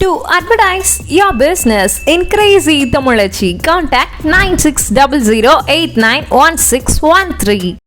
To advertise your business in Crazy Tamulachi, contact 9600891613.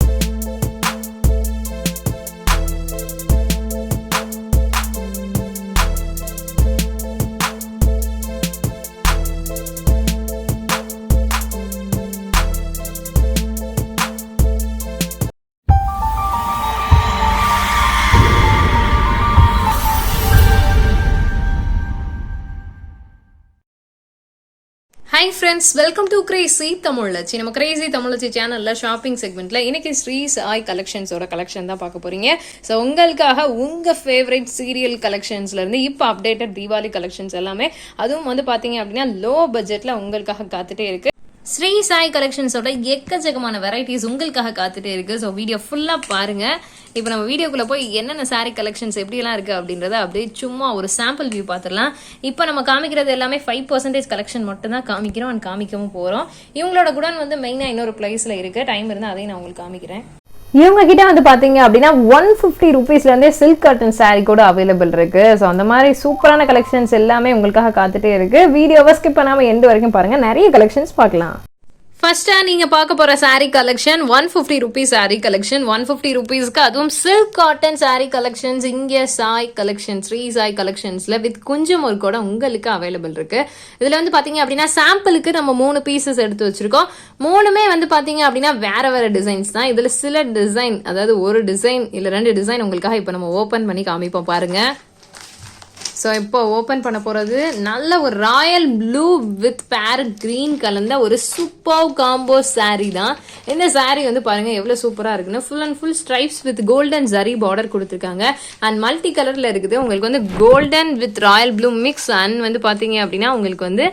Friends welcome to crazy Tamizhachi நம்ம Crazy தமிழச்சி சேனலில் shopping செக்மெண்ட்ல இன்னைக்கு Sri Sai கலெக்ஷன்ஸோட collection தான் பார்க்க போறீங்க. ஸோ உங்களுக்காக உங்க ஃபேவரட் சீரியல் கலெக்ஷன்ஸ்ல இருந்து இப்போ அப்டேட்டட் தீபாவளி கலெக்ஷன்ஸ் எல்லாமே அதுவும் வந்து பார்த்தீங்க அப்படின்னா லோ பட்ஜெட்ல உங்களுக்காக காத்துட்டே இருக்கு. ஸ்ரீ சாய் கலெக்ஷன்ஸோட எக்கச்சக்கமான வெரைட்டிஸ் உங்களுக்காக காத்துட்டே இருக்கு. ஸோ வீடியோ ஃபுல்லாக பாருங்க. இப்போ நம்ம வீடியோக்குள்ள போய் என்னென்ன சாரீ கலெக்ஷன்ஸ் எப்படிலாம் இருக்கு அப்படின்றத அப்படியே சும்மா ஒரு சாம்பிள் வியூ பார்த்துடலாம் இப்போ நம்ம காமிக்கிறது எல்லாமே ஃபைவ் பர்சன்டேஜ் கலெக்ஷன் மட்டும் தான் காமிக்கிறோம் அண்ட் காமிக்கவும் போகிறோம் இவங்களோட குடன் வந்து மெயினாக இன்னொரு பிளேஸில் இருக்கு. டைம் இருந்தால் அதையும் நான் உங்களுக்கு காமிக்கிறேன். இவங்க கிட்ட வந்து பாத்தீங்க அப்படின்னா ஒன் ஃபிஃப்டி ருபீஸ்லேருந்தே சில்க் கர்டன் சாரீ கூட அவைலபிள் இருக்கு. ஸோ அந்த மாதிரி சூப்பரான கலெக்ஷன்ஸ் எல்லாமே உங்களுக்காக காத்துட்டே இருக்கு. வீடியோவை ஸ்கிப் பண்ணாமல் எண்டு வரைக்கும் பாருங்க. நிறைய கலெக்ஷன்ஸ் பார்க்கலாம். ஃபர்ஸ்டா நீங்கள் பார்க்க போகிற saree collection one fifty rupees saree collection one fifty ருபீஸ்க்கு அதுவும் சில்க் காட்டன் சாரீ கலெக்ஷன்ஸ் இங்கே சாய் கலெக்ஷன்ஸ் ஸ்ரீ சாய் கலெக்ஷன்ஸில் வித் குஞ்சம் ஒரு கூட உங்களுக்கு அவைலபிள் இருக்குது இதில் வந்து பார்த்தீங்க அப்படின்னா சாம்பிளுக்கு நம்ம மூணு பீசஸ் எடுத்து வச்சுருக்கோம். மூணுமே வந்து பார்த்தீங்க அப்படின்னா வேறு வேறு டிசைன்ஸ் தான். இதில் சில டிசைன் அதாவது ஒரு டிசைன் இல்லை ரெண்டு டிசைன் உங்களுக்காக இப்போ நம்ம ஓப்பன் பண்ணி காமிப்போம் பாருங்கள் ஸோ இப்போ ஓப்பன் பண்ண போகிறது நல்ல ஒரு royal blue with parrot green கலந்த ஒரு சூப்பர் காம்போ சாரீ தான். இந்த சாரீ வந்து பாருங்க எவ்வளோ சூப்பராக இருக்குன்னு. Full and full stripes with golden zari border கொடுத்துருக்காங்க. அண்ட் மல்டி கலரில் இருக்குது. உங்களுக்கு வந்து golden with royal blue mix and வந்து பார்த்தீங்க அப்படின்னா உங்களுக்கு வந்து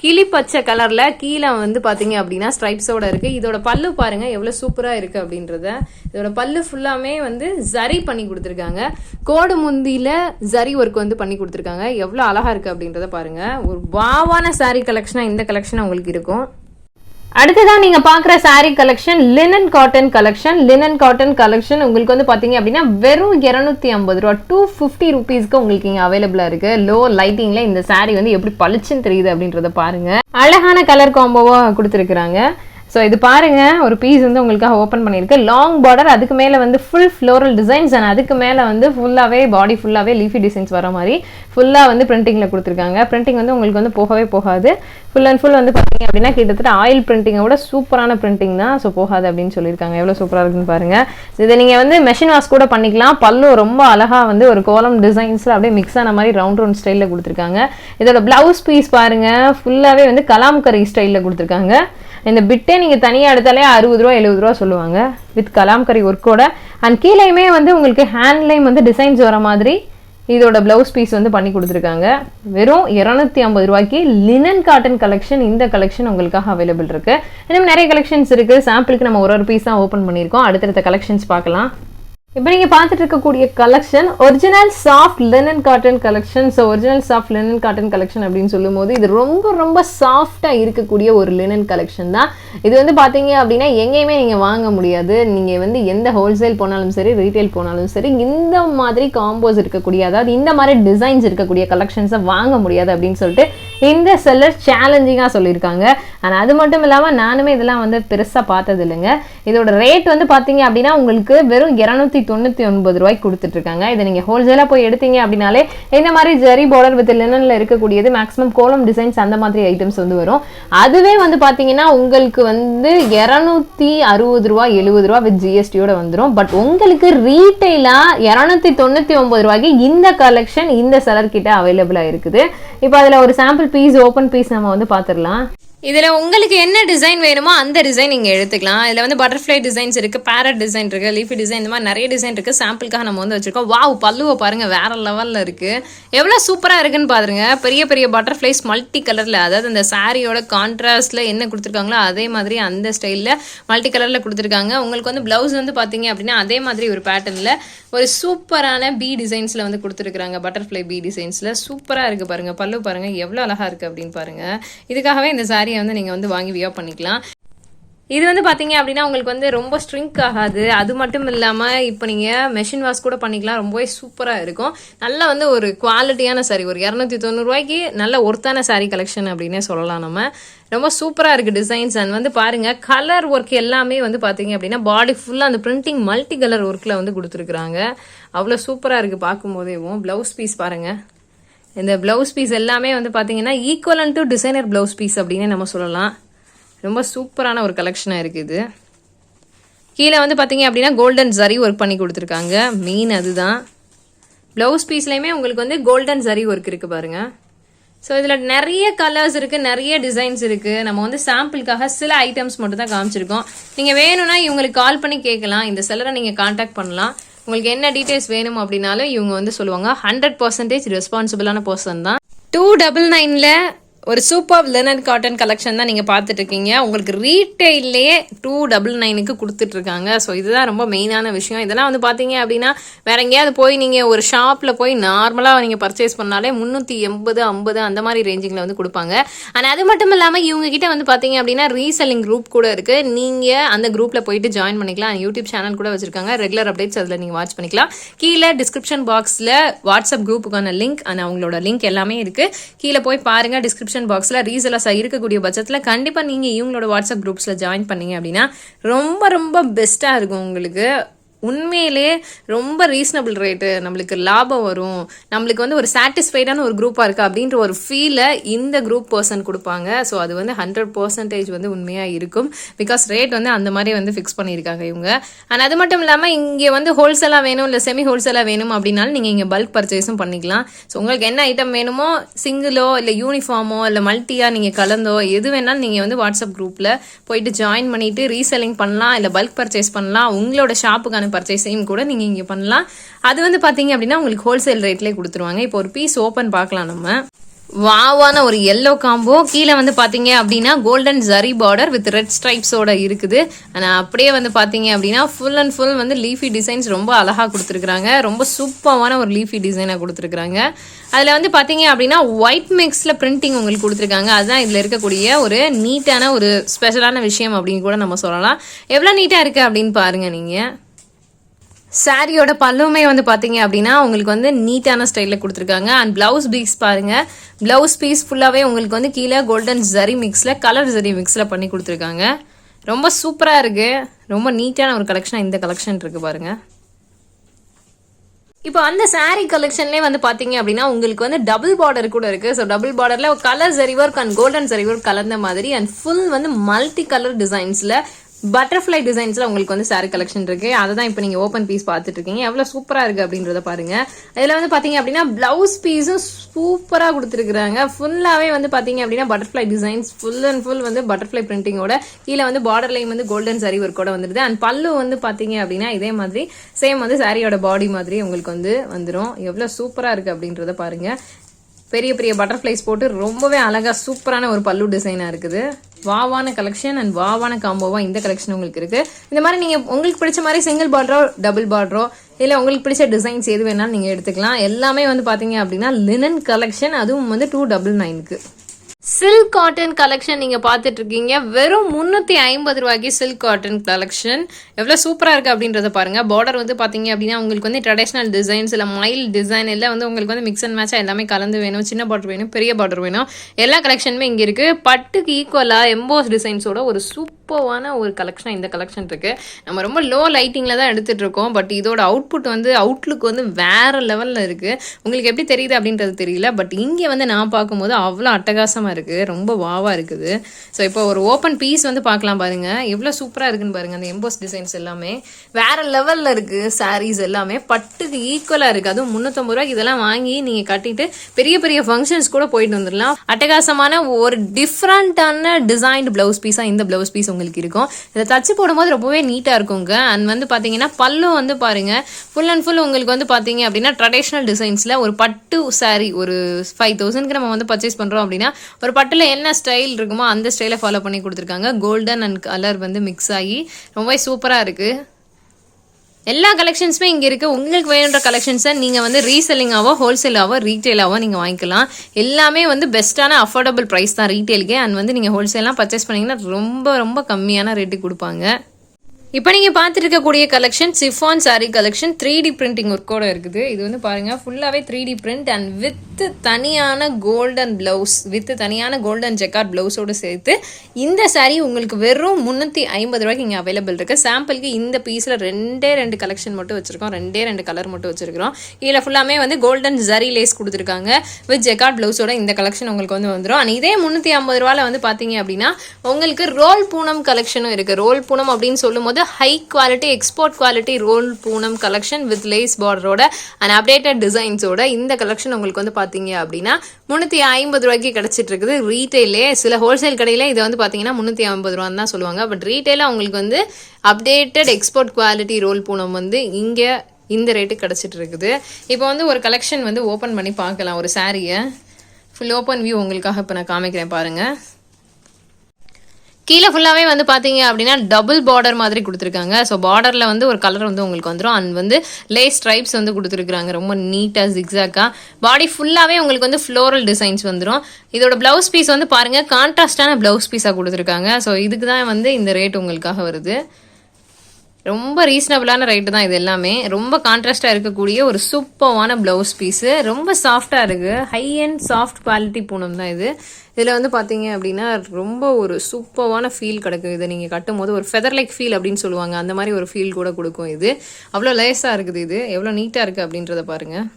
கிளி பச்சை கலரில் கீழே வந்து பார்த்தீங்க அப்படின்னா ஸ்ட்ரைப்ஸோட இருக்குது இதோட பல்லு பாருங்கள் எவ்வளோ சூப்பராக இருக்குது அப்படின்றத. இதோட பல்லு ஃபுல்லாமே வந்து ஜரி பண்ணி கொடுத்துருக்காங்க. கோடு முந்தியில் ஜரி ஒர்க் வந்து பண்ணி கொடுத்துருக்காங்க. எவ்வளோ அழகாக இருக்குது அப்படின்றத பாருங்கள் ஒரு வாவான சாரீ கலெக்ஷனாக இந்த கலெக்ஷன் உங்களுக்கு இருக்கும். அடுத்ததான் நீங்க பாக்குற sari collection linen cotton collection linen cotton collection உங்களுக்கு வந்து பாத்தீங்க அப்படின்னா வெறும் 250 ஐம்பது ரூபா டூ ஃபிஃப்டி ருபீஸ்க்கு உங்களுக்கு இங்க அவைலபிளா இருக்கு. லோ லைட்டிங்ல இந்த சாரீ வந்து எப்படி பளிச்சுன்னு தெரியுது அப்படின்றத பாருங்க. அழகான கலர் காம்போவாக கொடுத்துருக்குறாங்க. ஸோ இது பாருங்க ஒரு பீஸ் வந்து உங்களுக்காக ஓப்பன் பண்ணியிருக்கு. லாங் பார்டர் அதுக்கு மேலே வந்து ஃபுல் ஃப்ளோரல் டிசைன்ஸ் அண்ட் அதுக்கு மேலே வந்து ஃபுல்லாகவே பாடி ஃபுல்லாகவே லீஃபி டிசைன்ஸ் வர மாதிரி ஃபுல்லாக வந்து பிரிண்டிங்கில் கொடுத்துருக்காங்க. பிரிண்டிங் வந்து உங்களுக்கு வந்து போகவே போகாது. ஃபுல் அண்ட் ஃபுல் வந்து பார்த்தீங்க அப்படின்னா கிட்டத்தட்ட ஆயில் பிரிண்டிங்கை விட சூப்பரான பிரிண்டிங் தான். ஸோ போகாது அப்படின்னு சொல்லியிருக்காங்க. எவ்வளோ சூப்பராக இருக்குன்னு பாருங்கள் இதை நீங்கள் வந்து மெஷின் வாஷ் கூட பண்ணிக்கலாம். பல்லு ரொம்ப அழகாக வந்து ஒரு கோலம் டிசைன்ஸில் அப்படியே மிக்ஸ் ஆன மாதிரி ரவுண்ட் ரவுண்ட் ஸ்டைலில் கொடுத்துருக்காங்க. இதோட ப்ளவுஸ் பீஸ் பாருங்கள் ஃபுல்லாகவே வந்து கலாம்கரி ஸ்டைலில் கொடுத்துருக்காங்க. இந்த பிட்டே நீங்கள் தனியாக எடுத்தாலே அறுபது ரூபா எழுபது ரூபா சொல்லுவாங்க. வித் கலாம்கரி ஒர்க்கோட அண்ட் கீழேயுமே வந்து உங்களுக்கு ஹேண்ட்லையும் வந்து டிசைன்ஸ் வர மாதிரி இதோட ப்ளவுஸ் பீஸ் வந்து பண்ணி கொடுத்துருக்காங்க. வெறும் இரநூத்தி ஐம்பது ரூபாய்க்கு லினன் காட்டன் கலெக்ஷன் இந்த கலெக்ஷன் உங்களுக்காக அவைலபிள் இருக்குது இன்னும் நிறைய கலெக்ஷன்ஸ் இருக்கு. சாம்பிளுக்கு நம்ம ஒரு ஒரு பீஸ் தான் ஓப்பன் பண்ணியிருக்கோம். அடுத்தடுத்த கலெக்ஷன்ஸ் பார்க்கலாம். இப்போ நீங்கள் பார்த்துட்டு இருக்கக்கூடிய collection original soft linen cotton collection so original soft linen cotton collection அப்படின்னு சொல்லும்போது இது ரொம்ப ரொம்ப சாஃப்டாக இருக்கக்கூடிய ஒரு லினன் கலெக்ஷன் தான். இது வந்து பார்த்தீங்க அப்படின்னா எங்கேயுமே நீங்கள் வாங்க முடியாது. நீங்கள் வந்து எந்த ஹோல்சேல் போனாலும் சரி ரீட்டைல் போனாலும் சரி இந்த மாதிரி காம்போஸ் இருக்கக்கூடிய அதாவது இந்த மாதிரி டிசைன்ஸ் இருக்கக்கூடிய கலெக்ஷன்ஸை வாங்க முடியாது அப்படின்னு சொல்லிட்டு இந்த செல்லர் சேலஞ்சிங்காக சொல்லியிருக்காங்க. ஆனால் அது மட்டும் இல்லாமல் நானுமே இதெல்லாம் வந்து பெருசாக பார்த்தது இல்லைங்க இதோட ரேட் வந்து பார்த்தீங்க அப்படின்னா உங்களுக்கு வெறும் இரநூத்தி தொண்ணூற்றி ஒன்பது ரூபாய்க்கு கொடுத்துட்ருக்காங்க. இதை நீங்கள் ஹோல்சேலாக போய் எடுத்தீங்க அப்படின்னாலே இந்த மாதிரி ஜெரி பார்டர் வித் லினனில் இருக்கக்கூடியது மேக்ஸிமம் கோலம் டிசைன்ஸ் அந்த மாதிரி ஐட்டம்ஸ் வந்து வரும். அதுவே வந்து பார்த்தீங்கன்னா உங்களுக்கு வந்து இரநூத்தி அறுபது ரூபா எழுபது ரூபா வித் ஜிஎஸ்டியோட வந்துடும் பட் உங்களுக்கு ரீட்டைலாக இரநூத்தி தொண்ணூற்றி ஒம்பது ரூபாய்க்கு இந்த கலெக்ஷன் இந்த செலர் கிட்ட அவைலபிளாக இருக்குது. இப்போ அதில் ஒரு சாம்பிள் பீஸ் ஓப்பன் பீஸ் நம்ம வந்து பார்த்துடலாம் இதில் உங்களுக்கு என்ன டிசைன் வேணுமோ அந்த டிசைன் நீங்கள் எடுத்துக்கலாம். இதில் வந்து பட்டர்ஃப்ளை டிசைன்ஸ் இருக்குது பேரட் டிசைன் இருக்குது லீஃபி டிசைன் இந்த மாதிரி நிறைய டிசைன் இருக்குது சாம்பிளுக்காக நம்ம வந்து வச்சுருக்கோம். வாவ் பல்லுவை பாருங்கள் வேறு லெவலில் இருக்குது எவ்வளோ சூப்பராக இருக்குன்னு பாருங்க. பெரிய பெரிய பட்டர்ஃப்ளைஸ் மல்டி கலரில் அதாவது அந்த சாரியோட கான்ட்ராஸ்டில் என்ன கொடுத்துருக்காங்களோ அதே மாதிரி அந்த ஸ்டைலில் மல்டி கலரில் கொடுத்துருக்காங்க. உங்களுக்கு வந்து ப்ளவுஸ் வந்து பார்த்தீங்க அப்படின்னா அதே மாதிரி ஒரு பேட்டர்னில் ஒரு சூப்பரான பி டிசைன்ஸில் வந்து கொடுத்துருக்குறாங்க. பட்டர்ஃப்ளை பி டிசைன்ஸில் சூப்பராக இருக்குது பாருங்கள் பல்லு பாருங்கள் எவ்வளோ அழகாக இருக்குது அப்படின்னு பாருங்கள் இதுக்காகவே இந்த சாரியை வந்து நீங்கள் வந்து வாங்கி வியோ பண்ணிக்கலாம். இது வந்து பார்த்தீங்க அப்படின்னா உங்களுக்கு வந்து ரொம்ப ஸ்ட்ரிங்க் ஆகாது. அது மட்டும் இல்லாமல் இப்போ நீங்கள் மெஷின் வாஷ் கூட பண்ணிக்கலாம். ரொம்பவே சூப்பராக இருக்கும். நல்லா வந்து ஒரு குவாலிட்டியான சாரி ஒரு இரநூத்தி தொண்ணூறுரூவாய்க்கு நல்ல ஒர்த்தான சாரி கலெக்ஷன் அப்படின்னே சொல்லலாம் நம்ம. ரொம்ப சூப்பராக இருக்குது டிசைன்ஸ் அண்ட் வந்து பாருங்கள் கலர் ஒர்க் எல்லாமே வந்து பார்த்தீங்க அப்படின்னா பாடி ஃபுல்லாக அந்த பிரிண்டிங் மல்டி கலர் ஒர்க்கில் வந்து கொடுத்துருக்குறாங்க. அவ்வளோ சூப்பராக இருக்குது பார்க்கும்போதேவும் ப்ளவுஸ் பீஸ் பாருங்கள் இந்த ப்ளவுஸ் பீஸ் எல்லாமே வந்து பார்த்தீங்கன்னா equivalent to designer blouse piece அப்படின்னு நம்ம சொல்லலாம். ரொம்ப சூப்பரான ஒரு கலெக்ஷனாக இருக்குது கீழே வந்து பார்த்தீங்க அப்படின்னா கோல்டன் ஜரி ஒர்க் பண்ணி கொடுத்துருக்காங்க. மெயின் அதுதான். ப்ளவுஸ் பீஸ்லேயுமே உங்களுக்கு வந்து கோல்டன் ஜரி ஒர்க் இருக்குது பாருங்க. ஸோ இதில் நிறைய கலர்ஸ் இருக்குது நிறைய டிசைன்ஸ் இருக்குது நம்ம வந்து சாம்பிளுக்காக சில ஐட்டம்ஸ் மட்டும் தான் காமிச்சிருக்கோம். நீங்கள் வேணும்னா இவங்களுக்கு கால் பண்ணி கேட்கலாம். இந்த செல்லரை நீங்கள் காண்டாக்ட் பண்ணலாம். உங்களுக்கு என்ன டீட்டெயில்ஸ் வேணும் அப்படின்னாலும் இவங்க வந்து சொல்லுவாங்க. ஹண்ட்ரட் பர்சன்டேஜ் ரெஸ்பான்சிபிளான பர்சன் தான். டூ டபுள் நைனில் ஒரு சூப்பர் லெனன் காட்டன் கலெக்ஷன் தான் நீங்கள் பார்த்துட்டு இருக்கீங்க உங்களுக்கு ரீட்டெயிலே டூ டபுள் நைனுக்கு கொடுத்துட்ருக்காங்க. ஸோ இதுதான் ரொம்ப மெயினான விஷயம். இதெல்லாம் வந்து பார்த்தீங்க அப்படின்னா வேற எங்கேயாவது போய் நீங்கள் ஒரு ஷாப்பில் போய் நார்மலாக நீங்கள் பர்ச்சேஸ் பண்ணாலே முந்நூற்றி எண்பது ஐம்பது அந்த மாதிரி ரேஞ்சிங்கில் வந்து கொடுப்பாங்க. ஆனால் அது மட்டும் இல்லாமல் இவங்க கிட்ட வந்து பார்த்தீங்க அப்படின்னா ரீசெல்லிங் குரூப் கூட இருக்குது நீங்கள் அந்த குரூப்பில் போயிட்டு ஜாயின் பண்ணிக்கலாம். யூடியூப் சேனல் கூட வச்சுருக்காங்க. ரெகுலர் அப்டேட்ஸ் அதில் நீங்கள் வாட்ச் பண்ணிக்கலாம். கீழே டிஸ்கிரிப்ஷன் பாக்ஸில் வாட்ஸ்அப் குரூப்புக்கான லிங்க் அண்ட் அவங்களோட லிங்க் எல்லாமே இருக்குது கீழே போய் பாருங்கள் டிஸ்கிரிப்ஷன் பாக்ஸில் ரீசலஸாக இருக்கக்கூடிய பட்சத்தில் கண்டிப்பாக நீங்கள் இவங்களோட வாட்ஸ்அப் குரூப்ஸில் ஜாயின் பண்ணீங்க அப்படின்னா ரொம்ப ரொம்ப பெஸ்ட்டாக இருக்கும் உங்களுக்கு. உண்மையிலே ரொம்ப ரீசனபிள் ரேட்டு நம்மளுக்கு லாபம் வரும். நம்மளுக்கு வந்து ஒரு சாட்டிஸ்ஃபைடான ஒரு குரூப்பாக இருக்குது அப்படின்ற ஒரு ஃபீலை இந்த குரூப் பர்சன் கொடுப்பாங்க. ஸோ அது வந்து ஹண்ட்ரட் பர்சன்டேஜ் வந்து உண்மையாக இருக்கும். பிகாஸ் ரேட் வந்து அந்த மாதிரி வந்து ஃபிக்ஸ் பண்ணியிருக்காங்க இவங்க. அண்ட் அது மட்டும் இல்லாமல் இங்கே வந்து ஹோல்சேலாக வேணும் இல்லை செமி ஹோல்சேலாக வேணும் அப்படின்னாலும் நீங்கள் இங்கே பல்க் பர்ச்சேஸும் பண்ணிக்கலாம். ஸோ உங்களுக்கு என்ன ஐட்டம் வேணுமோ சிங்கிளோ இல்லை யூனிஃபார்மோ இல்லை மல்டியாக நீங்கள் கலந்தோ எது வேணாலும் நீங்கள் வந்து வாட்ஸ்அப் குரூப்பில் போயிட்டு ஜாயின் பண்ணிவிட்டு ரீசெல்லிங் பண்ணலாம் இல்லை பல்க் பர்ச்சேஸ் பண்ணலாம். உங்களோட ஷாப்புக்கான பர்ச்சேஸையும் கூட நீங்கள் இங்கே பண்ணலாம். அது வந்து பார்த்தீங்க அப்படின்னா உங்களுக்கு ஹோல்சேல் ரேட்லேயே கொடுத்துருவாங்க. இப்போ ஒரு பீஸ் ஓப்பன் பார்க்கலாம் நம்ம. வாவான ஒரு எல்லோ காம்போ கீழே வந்து பார்த்தீங்க அப்படின்னா golden zari border with red ஸ்ட்ரைப்ஸோட இருக்குது. ஆனால் அப்படியே வந்து பார்த்தீங்க அப்படின்னா ஃபுல் அண்ட் ஃபுல் வந்து லீஃபி டிசைன்ஸ் ரொம்ப அழகாக கொடுத்துருக்குறாங்க. ரொம்ப சூப்பரான ஒரு லீஃபி டிசைனாக கொடுத்துருக்குறாங்க. அதில் வந்து பார்த்தீங்க அப்படின்னா ஒயிட் மிக்ஸில் பிரிண்டிங் உங்களுக்கு கொடுத்துருக்காங்க. அதுதான் இதில் இருக்கக்கூடிய ஒரு நீட்டான ஒரு ஸ்பெஷலான விஷயம் அப்படின்னு கூட நம்ம சொல்லலாம். எவ்வளோ நீட்டாக இருக்குது அப்படின்னு பாருங்கள் நீங்கள் சாரியோட பல்லுமே வந்து பார்த்தீங்க அப்படின்னா உங்களுக்கு வந்து நீட்டான ஸ்டைலில் கொடுத்துருக்காங்க. அண்ட் பிளவுஸ் பீஸ் பாருங்க. பிளவுஸ் பீஸ் ஃபுல்லாகவே உங்களுக்கு வந்து கீழே கோல்டன் ஜரி மிக்ஸில் கலர் ஜரி மிக்ஸில் பண்ணி கொடுத்துருக்காங்க. ரொம்ப சூப்பராக இருக்கு. ரொம்ப நீட்டான ஒரு கலெக்ஷனாக இந்த கலெக்ஷன் இருக்குது பாருங்க. இப்போ அந்த சாரீ கலெக்ஷன்லேயே வந்து பார்த்தீங்க அப்படின்னா உங்களுக்கு வந்து டபுள் பார்டர் கூட இருக்குது ஸோ டபுள் பார்டரில் colour zari work and golden zari work கலந்த மாதிரி அண்ட் ஃபுல் வந்து மல்டி கலர் டிசைன்ஸில் பட்டர்ஃப்ளை டிசைன்ஸில் உங்களுக்கு வந்து saree கலெக்ஷன் இருக்கு. அதை தான் இப்போ நீங்கள் ஓப்பன் பீஸ் பார்த்துட்டு இருக்கீங்க சூப்பராக இருக்குது அப்படின்றத பாருங்க. இதில் வந்து பார்த்தீங்க அப்படின்னா ப்ளவுஸ் பீஸும் சூப்பராக கொடுத்துருக்குறாங்க. ஃபுல்லாகவே வந்து பார்த்தீங்க அப்படின்னா butterfly designs full and full வந்து பட்டர்ஃப்ளை பிரிண்டிங்கோட கீழே வந்து பார்டர் லைன் வந்து கோல்டன் saree ஒர்க்கோட வந்துருது. அண்ட் பல்லு வந்து பார்த்தீங்க அப்படின்னா இதே மாதிரி சேம் வந்து சாரியோட பாடி மாதிரி உங்களுக்கு வந்து வந்துரும். எவ்வளோ சூப்பராக இருக்குது அப்படின்றத பாருங்கள் பெரிய பெரிய பட்டர்ஃப்ளைஸ் போட்டு ரொம்பவே அழகா சூப்பரான ஒரு பல்லு டிசைனா இருக்குது. வாவான கலெக்ஷன் அண்ட் வாவான காம்போவா இந்த கலெக்ஷன் உங்களுக்கு இருக்கு. இந்த மாதிரி நீங்க உங்களுக்கு பிடிச்ச மாதிரி சிங்கிள் பார்டரோ டபுள் பார்டரோ இல்ல உங்களுக்கு பிடிச்ச டிசைன்ஸ் எது வேணாலும் நீங்க எடுத்துக்கலாம். எல்லாமே வந்து பாத்தீங்க அப்படின்னா லினன் கலெக்ஷன் அதுவும் வந்து டூ டபுள் நைனுக்கு சில்க் காட்டன் கலெக்ஷன் நீங்கள் பார்த்துட்டு இருக்கீங்க வெறும் முந்நூற்றி ஐம்பது ரூபாய்க்கு சில்க் காட்டன் கலெக்ஷன் எவ்வளோ சூப்பராக இருக்குது அப்படின்றத பாருங்க. பார்டர் வந்து பார்த்தீங்க அப்படின்னா உங்களுக்கு வந்து ட்ரெடிஷ்னல் டிசைன்ஸ் இல்லை மைல் டிசைன் இல்லை வந்து உங்களுக்கு வந்து மிக்ஸ் அண்ட் மேட்சாக எல்லாமே கலந்து வேணும். சின்ன பார்டர் வேணும் பெரிய பார்டர் வேணும். எல்லா கலெக்ஷனுமே இங்கே இருக்குது பட்டுக்கு ஈக்குவலாக எம்போஸ் டிசைன்ஸோட ஒரு சூப்பரான ஒரு கலெக்ஷன் இந்த கலெக்ஷன் இருக்குது நம்ம ரொம்ப லோ லைட்டிங்கில் தான் எடுத்துகிட்டு இருக்கோம் பட் இதோட அவுட்புட் வந்து அவுட்லுக் வந்து வேறு லெவலில் இருக்குது உங்களுக்கு எப்படி தெரியுது அப்படின்றது தெரியல. பட் இங்கே வந்து நான் பார்க்கும்போது அவ்வளோ அட்டகாசமாக இருக்குது ரொம்ப வாவாக இருக்குது. ஸோ இப்போ ஒரு ஓப்பன் பீஸ் வந்து பார்க்கலாம் பாருங்க. எவ்வளோ சூப்பராக இருக்குன்னு பாருங்க. அந்த எம்போஸ் டிசைன்ஸ் எல்லாமே. வேறு லெவலில் இருக்குது சாரீஸ் எல்லாமே. பட்டுக்கு ஈக்குவலாக இருக்குது அதுவும் முந்நூற்றம்பது ரூபாய்க்கு இதெல்லாம் வாங்கி நீங்கள் கட்டிட்டு பெரிய பெரிய ஃபங்க்ஷன்ஸ் கூட போயிட்டு வந்துடலாம் அட்டகாசமான ஒரு டிஃப்ரெண்ட்டான டிசைன்டு ப்ளவுஸ் பீஸாக இந்த ப்ளவுஸ் பீஸ் உங்களுக்கு இருக்கும். இதை தச்சு போடும்போது ரொம்பவே நீட்டாக இருக்குங்க. அண்ட் வந்து பார்த்தீங்கன்னா பல்லு வந்து பாருங்கள் ஃபுல் அண்ட் ஃபுல் உங்களுக்கு வந்து பார்த்தீங்க அப்படின்னா ட்ரெடிஷ்னல் டிசைன்ஸில் ஒரு பட்டு சாரீ ஒரு ஃபைவ் தௌசண்ட்க்கு நம்ம வந்து பர்ச்சேஸ் பண்ணுறோம் அப்படின்னா ஒரு பட்டில் என்ன ஸ்டைல் இருக்குமோ அந்த ஸ்டைலை ஃபாலோ பண்ணி கொடுத்துருக்காங்க. கோல்டன் அண்ட் கலர் வந்து மிக்ஸ் ஆகி ரொம்பவே சூப்பராக இருக்குது எல்லா கலெக்ஷன்ஸுமே இங்கே இருக்குது உங்களுக்கு வேணுன்ற கலெக்ஷன்ஸை நீங்கள் வந்து ரீசெல்லிங்காவோ ஹோல்சேலாவோ ரீட்டெயிலாவோ நீங்கள் வாங்கிக்கலாம். எல்லாமே வந்து பெஸ்ட்டான அஃபோர்டபுள் ப்ரைஸ் தான் ரீட்டெயிலுக்கே அண்ட் வந்து நீங்கள் ஹோல்சேலாம் பர்ச்சேஸ் பண்ணிங்கன்னா ரொம்ப ரொம்ப கம்மியான ரேட்டுக்கு கொடுப்பாங்க. இப்போ நீங்கள் பார்த்துருக்கக்கூடிய collection chiffon saree collection three D printing ஒர்க்கோட இருக்குது. இது வந்து பாருங்கள் ஃபுல்லாகவே three D print and with தனியான கோல்டன் ப்ளவுஸ் வித் தனியான கோல்டன் ஜெக்கார்ட் ப்ளவுஸோடு சேர்த்து இந்த சாரீ உங்களுக்கு வெறும் முந்நூற்றி ஐம்பது ரூபாய்க்கு இங்கே அவைலபிள் இருக்குது சாம்பிளுக்கு இந்த பீஸில் ரெண்டே ரெண்டு கலெக்ஷன் மட்டும் வச்சுருக்கோம். ரெண்டே ரெண்டு கலர் மட்டும் வச்சுருக்கிறோம். இதில் ஃபுல்லாமே வந்து கோல்டன் ஜரி லேஸ் கொடுத்துருக்காங்க. வித் ஜெக்கார்ட் ப்ளவுஸோட இந்த கலெக்ஷன் உங்களுக்கு வந்து வந்துடும் அண்ட் இதே முந்நூற்றி ஐம்பது ரூபாவில் வந்து பார்த்தீங்க அப்படின்னா உங்களுக்கு ரோல் பூனம் கலெக்ஷனும் இருக்குது ரோல் பூனம் அப்படின்னு சொல்லும்போது high quality export quality roll Poonam collection with lace பார்டரோட and updated டிசைன்ஸோட இந்த கலெக்ஷன் உங்களுக்கு வந்து பார்த்தீங்க அப்படின்னா முந்நூற்றி ஐம்பது ரூபாய்க்கு கிடச்சிட்டு இருக்குது. ரீட்டைலே சில ஹோல்சேல் கடையில் இதை வந்து பார்த்தீங்கன்னா முந்நூற்றி ஐம்பது ரூபான்னு தான் சொல்லுவாங்க. பட் ரீட்டெயிலாக உங்களுக்கு வந்து updated export quality roll Poonam வந்து இங்கே இந்த ரேட்டு கிடச்சிட்டு இருக்குது. இப்போ வந்து ஒரு கலெக்ஷன் வந்து ஓப்பன் பண்ணி பார்க்கலாம். ஒரு சாரியை ஃபுல் ஓப்பன் வியூ உங்களுக்காக இப்போ நான் காமிக்கிறேன் பாருங்கள் கீழே ஃபுல்லாகவே வந்து பார்த்தீங்க அப்படின்னா டபுள் பார்டர் மாதிரி கொடுத்துருக்காங்க. ஸோ பார்டரில் வந்து ஒரு கலர் வந்து உங்களுக்கு வந்துடும் அண்ட் வந்து லேஸ் ஸ்ட்ரைப்ஸ் வந்து கொடுத்துருக்குறாங்க. ரொம்ப நீட்டாக ஜிக்ஸாக்காக பாடி ஃபுல்லாகவே உங்களுக்கு வந்து ஃப்ளோரல் டிசைன்ஸ் வந்துடும் இதோட ப்ளவுஸ் பீஸ் வந்து பாருங்கள் கான்ட்ராஸ்டான ப்ளவுஸ் பீஸாக கொடுத்துருக்காங்க. ஸோ இதுக்கு தான் வந்து இந்த ரேட் உங்களுக்காக வருது. ரொம்ப ரீசனபிளான ரேட்டு தான் இது எல்லாமே. ரொம்ப கான்ட்ராஸ்டாக இருக்கக்கூடிய ஒரு சூப்பர்வான ப்ளவுஸ் பீஸு ரொம்ப சாஃப்டாக இருக்குது high and soft quality Poonam தான் இது. இதில் வந்து பார்த்தீங்க அப்படின்னா ரொம்ப ஒரு சூப்பரான ஃபீல் கிடைக்கும். இதை நீங்கள் கட்டும் போது ஒரு ஃபெதர் லைக் ஃபீல் அப்படின்னு சொல்லுவாங்க. அந்த மாதிரி ஒரு ஃபீல் கூட கொடுக்கும் இது. அவ்வளோ லேஸாக இருக்குது இது. எவ்வளோ நீட்டாக இருக்குது அப்படின்றத பாருங்கள்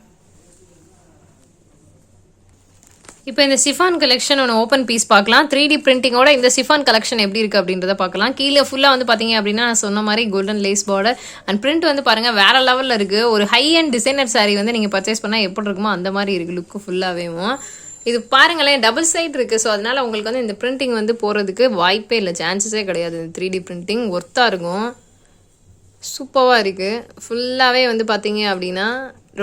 இப்போ இந்த சிஃபான் கலெக்ஷன் ஒன்று ஓப்பன் பீஸ் பார்க்கலாம். த்ரீ டி பிரிண்டிங்கோட இந்த சிஃபான் கலெக்ஷன் எப்படி இருக்குது அப்படின்றத பார்க்கலாம். கீழே ஃபுல்லாக வந்து பார்த்தீங்க அப்படின்னா நான் சொன்ன மாதிரி golden lace border and print வந்து பாருங்கள் வேற லெவலில் இருக்குது ஒரு ஹை அண்ட் டிசைனர் சாரீ வந்து நீங்கள் பர்ச்சேஸ் பண்ணால் எப்படி இருக்குமோ அந்த மாதிரி இருக்குது லுக்கு ஃபுல்லாகவேவும் இது பாருங்களேன் டபுள் சைட் இருக்குது ஸோ அதனால் உங்களுக்கு வந்து இந்த பிரிண்டிங் வந்து போகிறதுக்கு வாய்ப்பே இல்லை. சான்சஸே கிடையாது. இந்த த்ரீ டி பிரிண்டிங் ஒர்த்தாக இருக்கும். சூப்பராக இருக்குது ஃபுல்லாகவே வந்து பார்த்தீங்க அப்படின்னா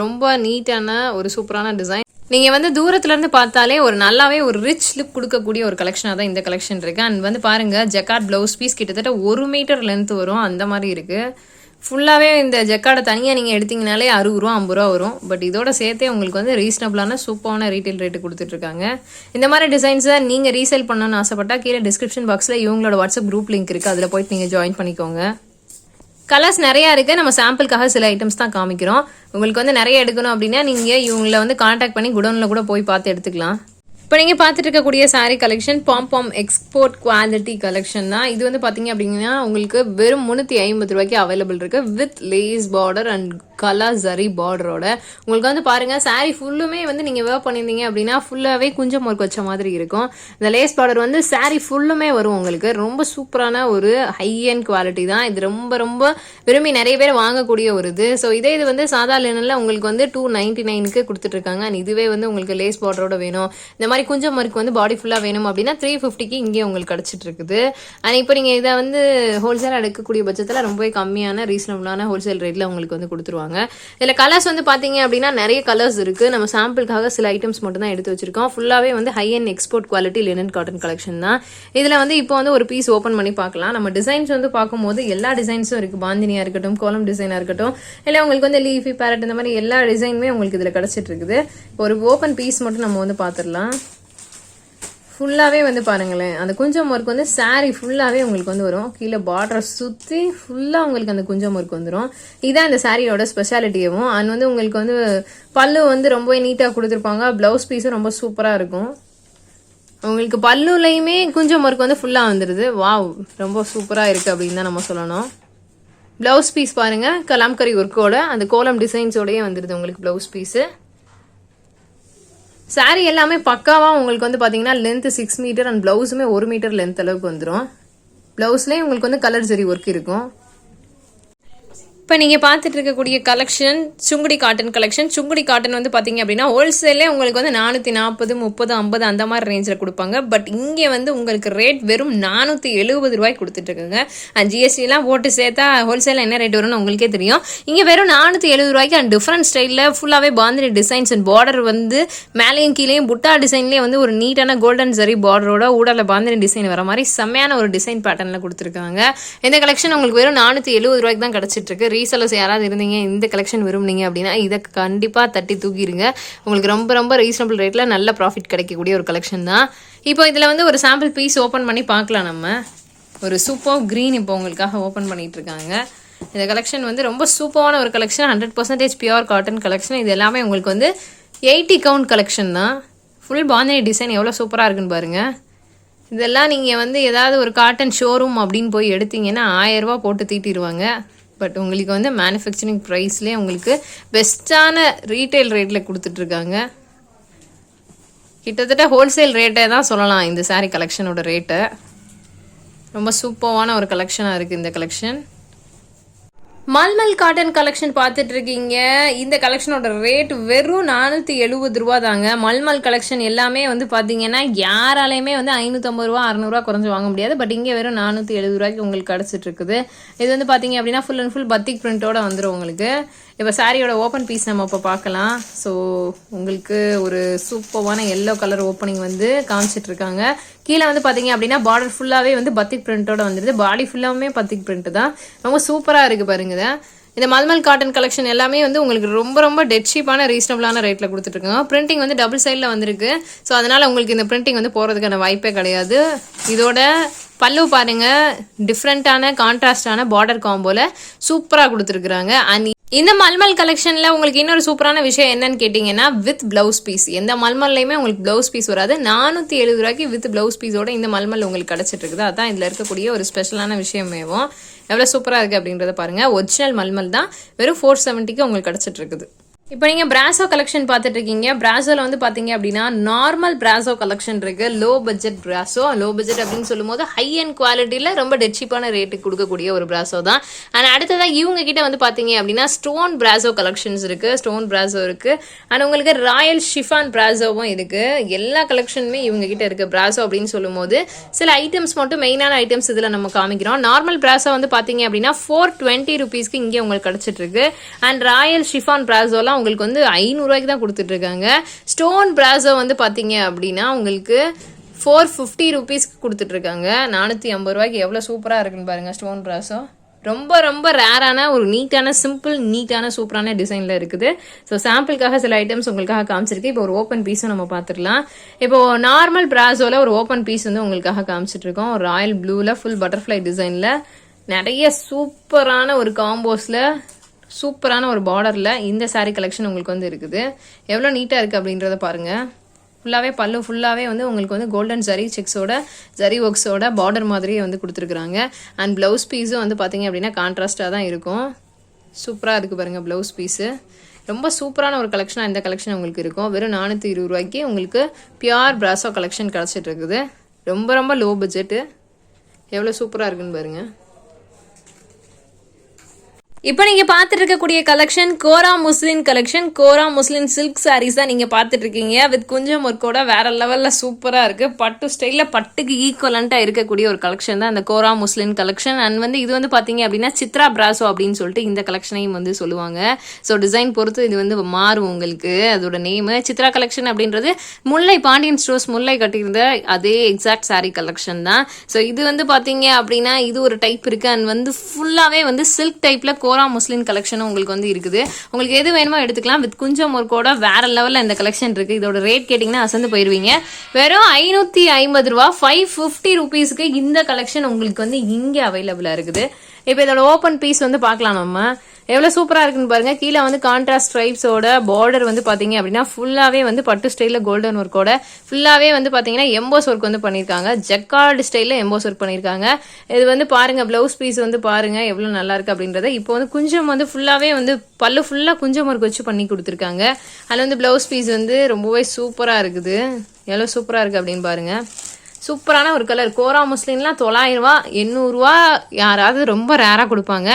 ரொம்ப நீட்டான ஒரு சூப்பரான டிசைன் நீங்கள் வந்து தூரத்துலேருந்து பார்த்தாலே ஒரு நல்லாவே ஒரு ரிச் லுக் கொடுக்கக்கூடிய ஒரு கலெக்ஷனாக தான் இந்த கலெக்ஷன் இருக்குது அண்ட் வந்து பாருங்கள் ஜக்கார்ட் ப்ளவுஸ் பீஸ் கிட்டத்தட்ட ஒரு மீட்டர் லென்த் வரும். அந்த மாதிரி இருக்குது ஃபுல்லாகவே இந்த ஜக்காடை தனியாக நீங்கள் எடுத்தீங்கனாலே அறுபது ரூபா ஐம்பது ரூபா வரும். பட் இதோட சேர்த்தே உங்களுக்கு வந்து ரீசனபிளான சூப்பரான ரீட்டைல் ரேட்டு கொடுத்துட்ருக்காங்க. இந்த மாதிரி டிசைன்ஸை நீங்கள் ரீசேல் பண்ணணும்னு ஆசைப்பட்டா கீழே டிஸ்கிரிப்ஷன் பாக்ஸில் இவங்களோட வாட்ஸ்அப் குரூப் லிங்க் இருக்குது அதில் போய்ட்டு நீங்கள் ஜாயின் பண்ணிக்கோங்க. கலர்ஸ் நிறையா இருக்குது நம்ம சாம்பிளுக்காக சில ஐட்டம்ஸ் தான் காமிக்கிறோம். உங்களுக்கு வந்து நிறைய எடுக்கணும் அப்படின்னா நீங்கள் இவங்கள வந்து காண்டாக்ட் பண்ணி குடோனில் கூட போய் பார்த்து எடுத்துக்கலாம். இப்போ நீங்கள் பார்த்துட்டு இருக்கக்கூடிய saree collection pom pom export quality collection தான். இது வந்து பார்த்தீங்க அப்படின்னா உங்களுக்கு வெறும் முந்நூற்றி ஐம்பது ரூபாய்க்கு அவைலபிள் இருக்குது with lace border and colour zari பார்டரோட உங்களுக்கு வந்து பாருங்க saree ஃபுல்லுமே வந்து நீங்கள் வேர் பண்ணியிருந்தீங்க அப்படின்னா ஃபுல்லாகவே குஞ்சம் ஒர்க் வச்ச மாதிரி இருக்கும். இந்த லேஸ் பார்டர் வந்து saree ஃபுல்லுமே வரும் உங்களுக்கு. ரொம்ப சூப்பரான ஒரு ஹை அண்ட் குவாலிட்டி தான். இது ரொம்ப ரொம்ப விரும்பி நிறைய பேர் வாங்கக்கூடிய ஒரு இது. ஸோ இதே இது வந்து சாதா லினனில் உங்களுக்கு வந்து டூ நைன்டி நைனுக்கு கொடுத்துட்ருக்காங்க. அண்ட் இதுவே வந்து உங்களுக்கு லேஸ் பார்டரோட வேணும். இந்த மாதிரி குஞ்சம் ஒர்க் வந்து பாடி ஃபுல்லாக வேணும் அப்படின்னா த்ரீ ஃபிஃப்டிக்கு இங்கே உங்களுக்கு கிடச்சிட்டு இருக்குது அண்ட் இப்போ நீங்கள் இதை வந்து ஹோல்சேல் எடுக்கக்கூடிய பட்சத்தில் ரொம்பவே கம்மியான ரீசனபிளான ஹோல்சேல் ரேட்டில் உங்களுக்கு வந்து கொடுத்துருவாங்க. இதில் கலர்ஸ் வந்து பார்த்தீங்க அப்படின்னா நிறைய கலர்ஸ் இருக்குது நம்ம சாம்பிளுக்காக சில ஐட்டம்ஸ் மட்டும் தான் எடுத்து வச்சிருக்கோம். ஃபுல்லாகவே வந்து high and export quality linen cotton collection தான். இதில் வந்து இப்போ வந்து ஒரு பீஸ் ஓப்பன் பண்ணி பார்க்கலாம். நம்ம டிசைன்ஸ் வந்து பார்க்கும்போது எல்லா டிசைன்ஸும் இருக்குது பாந்தினியாக இருக்கட்டும் கோலம் டிசைனாக இருக்கட்டும் இல்லை உங்களுக்கு வந்து லீஃபி பேரட் இந்த மாதிரி எல்லா டிசைனுமே உங்களுக்கு இதில் கிடச்சிட்டு இருக்குது. ஒரு ஓப்பன் பீஸ் மட்டும் நம்ம வந்து பார்த்துடலாம். ஃபுல்லாகவே வந்து பாருங்களேன். அந்த குஞ்சம் ஒர்க் வந்து சாரீ ஃபுல்லாகவே உங்களுக்கு வந்து வரும். கீழே பார்டரை சுற்றி ஃபுல்லாக உங்களுக்கு அந்த குஞ்சம் ஒர்க் வந்துடும் இதான் இந்த சாரியோட ஸ்பெஷாலிட்டியும் அண்ட் வந்து உங்களுக்கு வந்து பல்லு வந்து ரொம்பவே நீட்டாக கொடுத்துருப்பாங்க. ப்ளவுஸ் பீஸும் ரொம்ப சூப்பராக இருக்கும். உங்களுக்கு பல்லுலையுமே குஞ்சம் ஒர்க் வந்து ஃபுல்லாக வந்துடுது வாவ் ரொம்ப சூப்பராக இருக்குது அப்படின்னு தான் நம்ம சொல்லணும். ப்ளவுஸ் பீஸ் பாருங்கள் கலாம்கரி ஒர்க்கோட அந்த கோலம் டிசைன்ஸோடயே வந்துடுது உங்களுக்கு ப்ளவுஸ் பீஸு saree எல்லாமே பக்காவாக உங்களுக்கு வந்து பார்த்தீங்கன்னா லென்த்து சிக்ஸ் மீட்டர் அண்ட் ப்ளவுஸுமே ஒரு மீட்டர் லென்த் அளவுக்கு வந்துடும் ப்ளவுஸ்லேயும் உங்களுக்கு வந்து கலர் ஜெரி ஒர்க் இருக்கும். இப்போ நீங்கள் பார்த்துட்டு இருக்கக்கூடிய collection Sungudi cotton collection Sungudi cotton வந்து பார்த்தீங்க அப்படின்னா ஹோல்சேலே உங்களுக்கு வந்து நானூற்றி நாற்பது முப்பது ஐம்பது அந்த மாதிரி ரேஞ்சில் கொடுப்பாங்க. பட் இங்கே வந்து உங்களுக்கு ரேட் வெறும் நானூற்றி எழுபது ரூபாய்க்கு கொடுத்துட்ருக்குங்க அண்ட் ஜிஎஸ்டிலாம் போட்டு சேர்த்தா ஹோல்சேலில் என்ன ரேட் வரும்னு உங்களுக்கே தெரியும். இங்கே வெறும் நானூற்றி எழுபது ரூபாய்க்கு அண்ட் டிஃப்ரெண்ட் ஸ்டைலில் ஃபுல்லாகவே பாந்திரி டிசைன்ஸ் அண்ட் பார்டர் வந்து மேலேயும் கீழேயும் புட்டா டிசைன்லேயே வந்து ஒரு நீட்டான கோல்டன் சரி பார்டரோட ஊடல பாந்திரி டிசைன் வர மாதிரி செம்மையான ஒரு டிசைன் பேட்டர்னில் கொடுத்துருக்காங்க. இந்த கலெக்ஷன் உங்களுக்கு வெறும் நானூற்றி எழுபது ரூபாய்க்கு தான் கிடச்சிட்ருக்கு இருக்கு ரீசெல்லர்ஸ் யாராவது இருந்தீங்க இந்த கலெக்ஷன் விரும்புனீங்க அப்படின்னா இதை கண்டிப்பாக தட்டி தூக்கிடுங்க. உங்களுக்கு ரொம்ப ரொம்ப ரீசனபிள் ரேட்டில் நல்ல ப்ராஃபிட் கிடைக்கக்கூடிய ஒரு கலெக்ஷன் தான். இப்போ இதில் வந்து ஒரு சாம்பிள் பீஸ் ஓப்பன் பண்ணி பார்க்கலாம் நம்ம. ஒரு சூப்பர் க்ரீன் இப்போ உங்களுக்காக ஓப்பன் பண்ணிகிட்டு இருக்காங்க. இந்த கலெக்ஷன் வந்து ரொம்ப சூப்பரான ஒரு collection hundred percentage pure cotton collection இது எல்லாமே உங்களுக்கு வந்து எயிட்டி கவுண்ட் கலெக்ஷன் தான். ஃபுல் பாந்தனி டிசைன் எவ்வளோ சூப்பராக இருக்குன்னு பாருங்கள் இதெல்லாம் நீங்கள் வந்து ஏதாவது ஒரு காட்டன் ஷோரூம் அப்படின்னு போய் எடுத்தீங்கன்னா ஆயரூபா போட்டு தீட்டிடுவாங்க பட் உங்களுக்கு வந்து மேனுஃபேக்சரிங் ப்ரைஸ்லேயே உங்களுக்கு பெஸ்ட்டான ரீட்டைல் ரேட்டில் கொடுத்துட்ருக்காங்க. கிட்டத்தட்ட ஹோல்சேல் ரேட்டை தான் சொல்லலாம் இந்த சாரீ கலெக்ஷனோட ரேட்டை ரொம்ப சூப்பரான ஒரு கலெக்ஷனாக இருக்குது இந்த கலெக்ஷன் மல்மல் காட்டன் கலெக்ஷன் பார்த்துட்டு இருக்கீங்க இந்த கலெக்ஷனோட ரேட் வெறும் நானூற்றி எழுபது ரூபா தாங்க மல்மல் கலெக்ஷன் எல்லாமே வந்து பார்த்தீங்கன்னா யாராலையுமே வந்து ஐநூற்றம்பது ரூபா அறநூறுவா குறைஞ்சி வாங்க முடியாது. பட் இங்கே வெறும் நானூற்றி எழுபது ரூபாய்க்கு உங்களுக்கு கிடச்சிட்டு இருக்குது இது வந்து பார்த்தீங்க அப்படின்னா ஃபுல் அண்ட் ஃபுல் பத்திக் பிரிண்ட்டோட வந்துடும் உங்களுக்கு. இப்போ சாரியோட ஓப்பன் பீஸ் நம்ம இப்போ பார்க்கலாம். ஸோ உங்களுக்கு ஒரு சூப்பரான எல்லோ கலர் ஓப்பனிங் வந்து காமிச்சிட்டு இருக்காங்க கீழே வந்து பார்த்தீங்க அப்படின்னா பார்டர் ஃபுல்லாகவே வந்து பத்திக் பிரிண்டோட வந்துடுது பாடி ஃபுல்லாகவுமே பத்திக் பிரிண்ட் தான். ரொம்ப சூப்பராக இருக்குது பாருங்க. இந்த மல்மல் காட்டன் கலெக்ஷன் எல்லாமே வந்து உங்களுக்கு ரொம்ப ரொம்ப டெட்சீப்பான ரீசனபிளான ரேட்டில் கொடுத்துட்ருக்காங்க. பிரிண்டிங் வந்து டபுள் சைடில் வந்திருக்கு. ஸோ அதனால் உங்களுக்கு இந்த பிரிண்டிங் வந்து போகிறதுக்கான வாய்ப்பே கிடையாது. இதோட பல்லு பாருங்கள் டிஃப்ரெண்ட்டான கான்ட்ராஸ்டான பார்டர் காம்போவில் சூப்பராக கொடுத்துருக்குறாங்க. அண்ட் இந்த மல்மல் கலெக்ஷனில் உங்களுக்கு இன்னொரு சூப்பரான விஷயம் என்னன்னு கேட்டிங்கன்னா வித் ப்ளவுஸ் பீஸ் எந்த மல்மல்லையுமே உங்களுக்கு ப்ளவுஸ் பீஸ் வராது. நானூற்றி எழுபது ரூபாய்க்கு வித் ப்ளவுஸ் பீஸோட இந்த மல்மல் உங்களுக்கு கிடச்சிட்டு இருக்குது அதான் இதில் இருக்கக்கூடிய ஒரு ஸ்பெஷலான விஷயமேவும் எவ்வளோ சூப்பராக இருக்குது அப்படின்றத பாருங்கள் ஒரிஜினல் மல்மல் தான் வெறும் ஃபோர் செவன்ட்டிக்கு உங்களுக்கு கிடச்சிட்டு இருக்குது இப்போ நீங்கள் பிராசோ கலெக்ஷன் பார்த்துட்டு இருக்கீங்க பிராசோவில் வந்து பார்த்தீங்க அப்படின்னா நார்மல் பிராசோ கலெக்ஷன் இருக்கு. Low budget brasso low budget அப்படின்னு சொல்லும்போது ஹை அண்ட் குவாலிட்டியில் ரொம்ப டெச்சிப்பான ரேட்டுக்கு கொடுக்கக்கூடிய ஒரு பிராசோ தான். அண்ட் அடுத்ததாக இவங்க கிட்ட வந்து பார்த்தீங்க அப்படின்னா ஸ்டோன் பிராசோ கலெக்ஷன்ஸ் இருக்கு. ஸ்டோன் பிராசோ இருக்கு. அண்ட் உங்களுக்கு ராயல் ஷிஃபான் பிராசோவும் இருக்கு. எல்லா கலெக்ஷனுமே இவங்க கிட்ட இருக்கு பிராசோ அப்படின்னு சொல்லும்போது சில ஐட்டம்ஸ் மட்டும் மெயினான ஐட்டம்ஸ் இதில் நம்ம காமிக்கிறோம். நார்மல் பிராசோ வந்து பார்த்தீங்க அப்படின்னா ஃபோர் டுவெண்ட்டி ருபீஸ்க்கு இங்கே உங்களுக்கு கிடச்சிட்டு இருக்கு அண்ட் ராயல் ஷிஃபான் பிராசோலாம் உங்களுக்கு வந்து ஐநூறுரூவாய்க்கு தான் கொடுத்துட்ருக்காங்க. ஸ்டோன் பிராசோ வந்து பார்த்தீங்க அப்படின்னா உங்களுக்கு ஃபோர் ஃபிஃப்டி ருபீஸ்க்கு கொடுத்துட்ருக்காங்க. நானூற்றி ஐம்பது ரூபாய்க்கு எவ்வளோ சூப்பராக இருக்குன்னு பாருங்கள் ஸ்டோன் பிராசோ ரொம்ப ரொம்ப ரேரான ஒரு நீட்டான சிம்பிள் நீட்டான சூப்பரான டிசைனில் இருக்குது. ஸோ சாம்பிளுக்காக சில ஐட்டம்ஸ் உங்களுக்காக காமிச்சிருக்கு. இப்போ ஒரு ஓப்பன் பீஸும் நம்ம பார்த்துடலாம் இப்போ நார்மல் பிராசோவில் ஒரு ஓப்பன் பீஸ் வந்து உங்களுக்காக காமிச்சிட்ருக்கோம். ராயல் ப்ளூவில் ஃபுல் பட்டர்ஃப்ளை டிசைனில் நிறைய சூப்பரான ஒரு காம்போஸில் சூப்பரான ஒரு பார்டரில் இந்த சாரீ கலெக்ஷன் உங்களுக்கு வந்து இருக்குது. எவ்வளோ நீட்டாக இருக்குது அப்படின்றத பாருங்கள் ஃபுல்லாகவே பல்லு ஃபுல்லாகவே வந்து உங்களுக்கு வந்து கோல்டன் ஜரி செக்ஸோட ஜரி ஒர்க்ஸோட பார்டர் மாதிரியே வந்து கொடுத்துருக்குறாங்க. அண்ட் ப்ளவுஸ் பீஸும் வந்து பார்த்தீங்க அப்படின்னா கான்ட்ராஸ்ட்டாக தான் இருக்கும். சூப்பராக இருக்குது பாருங்கள் ப்ளவுஸ் பீஸு ரொம்ப சூப்பரான ஒரு கலெக்ஷனாக இந்த கலெக்ஷன் உங்களுக்கு இருக்கும். வெறும் நானூற்றி இருபது ரூபாய்க்கு உங்களுக்கு பியூர் பிராசோ கலெக்ஷன் கிடச்சிட்டு இருக்குது. ரொம்ப ரொம்ப லோ பட்ஜெட்டு எவ்வளோ சூப்பராக இருக்குன்னு பாருங்கள் இப்போ நீங்க பார்த்துட்டு இருக்கக்கூடிய collection kora muslin collection kora muslin silk sarees தான் நீங்க பார்த்துட்டு இருக்கீங்க வித் குஞ்சம் ஒர்க்கோட வேற லெவல்ல சூப்பரா இருக்கு. பட்டு ஸ்டைலில் பட்டுக்கு ஈக்குவலண்டா இருக்கக்கூடிய ஒரு கலெக்ஷன் தான் இந்த கோரா முஸ்லின் கலெக்ஷன் அண்ட் வந்து இது வந்து பாத்தீங்க அப்படின்னா சித்ரா பிராசோ அப்படின்னு சொல்லிட்டு இந்த கலெக்ஷனையும் வந்து சொல்லுவாங்க. ஸோ டிசைன் பொறுத்து இது வந்து மாறும் உங்களுக்கு. அதோட நேமு சித்ரா கலெக்ஷன் அப்படின்றது முல்லை பாண்டியன் ஸ்டோர்ஸ் முல்லை கட்டியிருந்த அதே எக்ஸாக்ட் saree கலெக்ஷன் தான். ஸோ இது வந்து பாத்தீங்க அப்படின்னா இது ஒரு டைப் இருக்கு. அண்ட் வந்து ஃபுல்லாவே வந்து சில்க் டைப்ல கோரா முஸ்லின் கலெக்ஷனும் உங்களுக்கு வந்து இருக்குது. உங்களுக்கு எது வேணுமோ எடுத்துக்கலாம். வித் குஞ்சம் ஒர்க்கோட வேற லெவலில் இந்த கலெக்ஷன் இருக்கு. இதோட ரேட் கேட்டிங்கன்னா அசந்து போயிருவீங்க. வெறும் ஐநூற்றி ஐம்பது ரூபா ஃபைவ் ஃபிஃப்டி ருபீஸ்க்கு இந்த கலெக்ஷன் உங்களுக்கு வந்து இங்கே அவைலபிளாக இருக்குது. இப்போ இதோட ஓப்பன் பீஸ் வந்து பார்க்கலாம் நம்ம. எவ்வளோ சூப்பராக இருக்குன்னு பாருங்க. கீழே வந்து கான்ட்ராஸ்ட் ஸ்ட்ரைப்ஸோட பார்டர் வந்து பார்த்தீங்க அப்படின்னா ஃபுல்லாகவே வந்து பட்டு ஸ்டைலில் கோல்டன் ஒர்க்கோட ஃபுல்லாகவே வந்து பார்த்தீங்கன்னா எம்போஸ் ஒர்க் வந்து பண்ணியிருக்காங்க ஜக்கார்டு ஸ்டைலில் எம்போஸ் ஒர்க் பண்ணியிருக்காங்க இது வந்து பாருங்க ப்ளவுஸ் பீஸ் வந்து பாருங்க எவ்வளோ நல்லா இருக்கு அப்படின்றத. இப்போ வந்து குஞ்சம் வந்து ஃபுல்லாகவே வந்து பல்லு ஃபுல்லாக குஞ்சம் ஒர்க் வச்சு பண்ணி கொடுத்துருக்காங்க. அதில் வந்து ப்ளவுஸ் பீஸ் வந்து ரொம்பவே சூப்பராக இருக்குது. எவ்வளோ சூப்பராக இருக்குது அப்படின்னு பாருங்கள் சூப்பரான ஒரு கலர். கோரா முஸ்லீம்லாம் தொள்ளாயிரரூவா எண்ணூறுரூவா யாராவது ரொம்ப ரேராக கொடுப்பாங்க.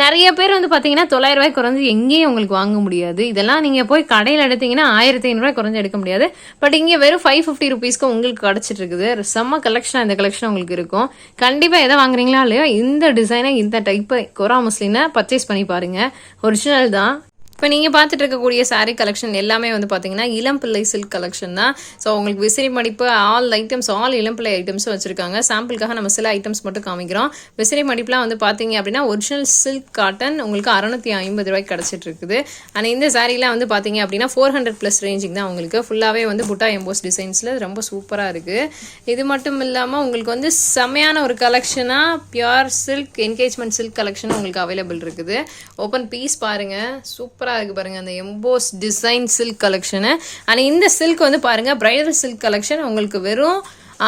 நிறைய பேர் வந்து பார்த்தீங்கன்னா தொள்ளாயிரம் ரூபாய் குறைஞ்சு எங்கேயும் உங்களுக்கு வாங்க முடியாது. இதெல்லாம் நீங்கள் போய் கடையில் எடுத்தீங்கன்னா ஆயிரத்தி ஐநூறுரூவா குறைஞ்சி எடுக்க முடியாது. பட் இங்கே வெறும் ஃபைவ் ஃபிஃப்டி ருபீஸ்க்கு உங்களுக்கு கிடச்சிட்டு இருக்குது செம்ம கலெக்ஷன் இந்த கலெக்ஷன் உங்களுக்கு இருக்கும். கண்டிப்பாக எதை வாங்குறீங்களா இல்லையோ இந்த டிசைனை இந்த டைப்பை கோரா முஸ்லீனை பர்ச்சேஸ் பண்ணி பாருங்கள் ஒரிஜினல் தான். இப்போ நீங்கள் பார்த்துட்டு இருக்கக்கூடிய சாரீ கலெக்ஷன் எல்லாமே வந்து பார்த்தீங்கன்னா இளம் பிள்ளை சில்க் கலெக்ஷன் தான். ஸோ உங்களுக்கு விசிறி மடிப்பு ஆல் ஐட்டம்ஸ் ஆல் இளம் பிள்ளை ஐட்டம்ஸும் வச்சுருக்காங்க. சாம்பிளுக்காக நம்ம சில ஐட்டம்ஸ் மட்டும் காமிக்கிறோம். விசிறி மடிப்புலாம் வந்து பார்த்தீங்க அப்படின்னா ஒரிஜினல் சில்க் காட்டன் உங்களுக்கு அறநூற்றி ஐம்பது ரூபாய்க்கு கிடச்சிட்டு இருக்குது. ஆனால் இந்த சாரீலாம் வந்து பார்த்தீங்க அப்படின்னா ஃபோர் ஹண்ட்ரட் ப்ளஸ் ரேஞ்சிங் தான் உங்களுக்கு. ஃபுல்லாகவே வந்து புட்டா எம்போஸ் டிசைன்ஸில் ரொம்ப சூப்பராக இருக்குது இது மட்டும் இல்லாமல் உங்களுக்கு வந்து செம்மையான ஒரு கலெக்ஷனாக pure silk engagement silk collection உங்களுக்கு அவைலபிள் இருக்குது. ஓப்பன் பீஸ் பாருங்கள் சூப்பராக இருக்குது பாருங்கள் அந்த எம்போஸ் டிசைன் சில்க் கலெக்ஷனு ஆனால் இந்த சில்க் வந்து பாருங்கள் ப்ரைடல் சில்க் கலெக்ஷன் உங்களுக்கு வெறும்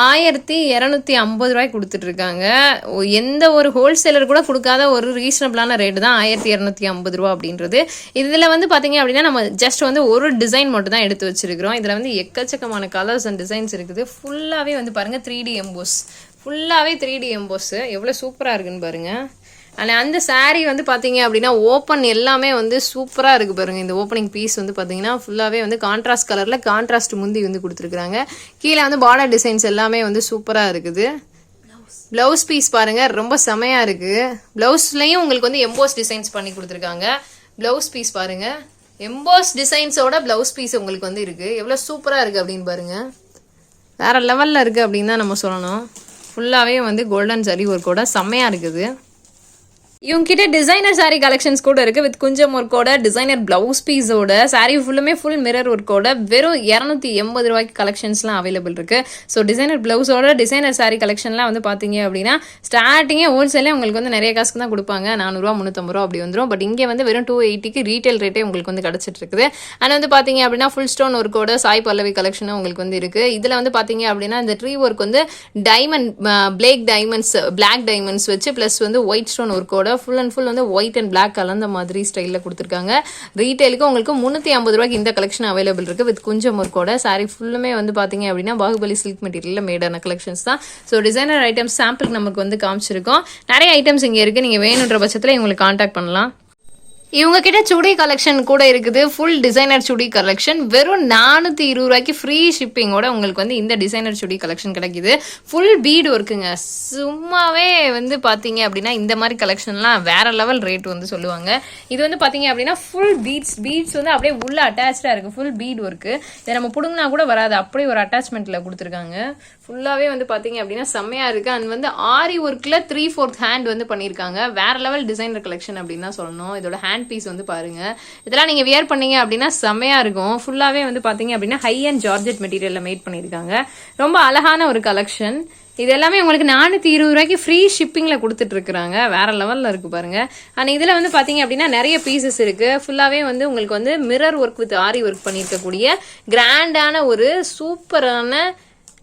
ஆயிரத்தி இரநூத்தி ஐம்பது ரூபாய்க்கு கொடுத்துட்ருக்காங்க. எந்த ஒரு ஹோல்சேலர் கூட கொடுக்காத ஒரு ரீசனபிளான ரேட்டு தான் ஆயிரத்தி இரநூத்தி ஐம்பது ரூபா அப்படின்றது. இதில் வந்து பார்த்தீங்க அப்படின்னா நம்ம ஜஸ்ட் வந்து ஒரு டிசைன் மட்டும் தான் எடுத்து வச்சிருக்கிறோம். இதில் வந்து எக்கச்சக்கமான கலர்ஸ் அண்ட் டிசைன்ஸ் இருக்குது. ஃபுல்லாகவே வந்து பாருங்கள் த்ரீ டி எம்போஸ் ஃபுல்லாகவே த்ரீ டி எம்போஸ் எவ்வளோ சூப்பராக இருக்குன்னு பாருங்கள் ஆனால் அந்த சாரீ வந்து பார்த்தீங்க அப்படின்னா ஓப்பன் எல்லாமே வந்து சூப்பராக இருக்குது பாருங்கள் இந்த ஓப்பனிங் பீஸ் வந்து பார்த்தீங்கன்னா ஃபுல்லாகவே வந்து கான்ட்ராஸ்ட் கலரில் கான்ட்ராஸ்ட் முந்தி வந்து கொடுத்துருக்குறாங்க. கீழே வந்து பார்டர் டிசைன்ஸ் எல்லாமே வந்து சூப்பராக இருக்குது. ப்ளவுஸ் பீஸ் பாருங்க ரொம்ப செமையாக இருக்குது ப்ளவுஸ்லேயும் உங்களுக்கு வந்து எம்போஸ் டிசைன்ஸ் பண்ணி கொடுத்துருக்காங்க. ப்ளவுஸ் பீஸ் பாருங்கள் எம்போஸ் டிசைன்ஸோட ப்ளவுஸ் பீஸ் உங்களுக்கு வந்து இருக்குது எவ்வளோ சூப்பராக இருக்குது அப்படின்னு பாருங்கள் வேறு லெவலில் இருக்குது அப்படின்னு தான் நம்ம சொல்லணும். ஃபுல்லாகவே வந்து கோல்டன் ஜரி ஒர்க்கோட செம்மையாக இருக்குது. இவங்க கிட்ட டிசைனர் சாரீ கலெக்ஷன்ஸ் கூட இருக்கு வித் குஞ்சம் ஒர்க்கோட டிசைனர் பிளவுஸ் பீஸோட சாரீ ஃபுல்லுமே ஃபுல் மிரர் ஒர்க்கோட வெறும் இரநூத்தி எண்பது ரூபாய்க்கு கலெக்ஷன்ஸ்லாம் அவைலபிள் இருக்கு. ஸோ டிசைனர் பிளவுஸோட டிசைனர் சாரீ கலெக்ஷன்லாம் வந்து பார்த்தீங்க அப்படின்னா ஸ்டார்டிங்கே ஹோல்சேலே உங்களுக்கு வந்து நிறைய காசுக்கு தான் கொடுப்பாங்க. நானூறுரூவா முந்நூற்றம்பது ரூபா அப்படி வந்துடும் பட் இங்கே வந்து வெறும் டூ எயிட்டிக்கு ரீட்டைல் ரேட்டே உங்களுக்கு வந்து கிடச்சிட்டு இருக்குது. ஆனால் வந்து பார்த்தீங்க அப்படின்னா ஃபுல் ஸ்டோன் ஒர்க்கோட சாய் பல்லவி கலெக்ஷனும் உங்களுக்கு வந்து இருக்கு. இதில் வந்து பார்த்தீங்க அப்படின்னா இந்த ட்ரீ ஒர்க் வந்து diamond black diamonds black diamonds வச்சு ப்ளஸ் வந்து ஒயிட் ஸ்டோன் ஒர்க்கோட ஃபுல் அண்ட் ஃபுல் வந்து ஒயிட் அண்ட் பிளாக் கலந்த மாதிரி ஸ்டைலில் கொடுத்துருக்காங்க. ரீட்டைலுக்கு உங்களுக்கு முந்நூற்றி ஐம்பது ரூபாய்க்கு இந்த கலெக்ஷன் அவைலபிள் இருக்குது வித் குஞ்சம் ஒர்க்கோட சாரி ஃபுல்லுமே வந்து பார்த்தீங்க அப்படின்னா பாகுபலி சில்க் மெட்டீரியலில் மேடான கலெக்ஷன்ஸ் தான். ஸோ டிசைனர் ஐட்டம்ஸ் சாம்பிள் நமக்கு வந்து காமிச்சிருக்கோம். நிறைய ஐட்டம்ஸ் இங்கே இருக்குது நீங்கள் வேணுன்ற பட்சத்தில் உங்களுக்கு காண்டாக்ட் பண்ணலாம். இவங்க கிட்ட சுடி கலெக்ஷன் கூட இருக்குது. ஃபுல் டிசைனர் சுடி கலெக்ஷன் வெறும் நானூற்றி இருபது ரூபாய்க்கு ஃப்ரீ ஷிப்பிங்கோட உங்களுக்கு வந்து இந்த டிசைனர் சுடி கலெக்ஷன் கிடைக்குது. ஃபுல் பீடு ஒர்க்குங்க சும்மாவே வந்து பார்த்தீங்க அப்படின்னா இந்த மாதிரி கலெக்ஷன்லாம் வேற லெவல் ரேட் வந்து சொல்லுவாங்க. இது வந்து பார்த்தீங்க அப்படின்னா ஃபுல் பீட்ஸ் பீட்ஸ் வந்து அப்படியே உள்ள அட்டாச்சாக இருக்குது ஃபுல் பீட் ஒர்க்கு இதை நம்ம பிடுங்கினா கூட வராது. அப்படியே ஒரு அட்டாச்மெண்ட்டில் கொடுத்துருக்காங்க. ஃபுல்லாகவே வந்து பார்த்தீங்க அப்படின்னா செம்மையாக இருக்குது அண்ட் வந்து ஆரி ஒர்க்கில் த்ரீ ஃபோர்த் ஹேண்ட் வந்து பண்ணியிருக்காங்க. வேற லெவல் டிசைனர் கலெக்ஷன் அப்படின்னு தான் சொல்லணும். இதோட ஹேண்ட் பீஸ் வந்து பாருங்க. இதெல்லாம் நீங்கள் வியர் பண்ணீங்க அப்படின்னா செம்மையாக இருக்கும். ஃபுல்லாகவே வந்து பார்த்தீங்க அப்படின்னா ஹை அண்ட் ஜார்ஜெட் மெட்டீரியலில் மேட் பண்ணியிருக்காங்க. ரொம்ப அழகான ஒரு கலெக்ஷன் இது எல்லாமே உங்களுக்கு நானூற்றி இருபது ரூபாய்க்கு ஃப்ரீ ஷிப்பிங்கில் கொடுத்துட்டு இருக்கிறாங்க வேற லெவலில் இருக்கு பாருங்க. ஆனால் இதில் வந்து பார்த்தீங்க அப்படின்னா நிறைய பீசஸ் இருக்கு. ஃபுல்லாகவே வந்து உங்களுக்கு வந்து mirror work with aari work பண்ணியிருக்கக்கூடிய கிராண்டான ஒரு சூப்பரான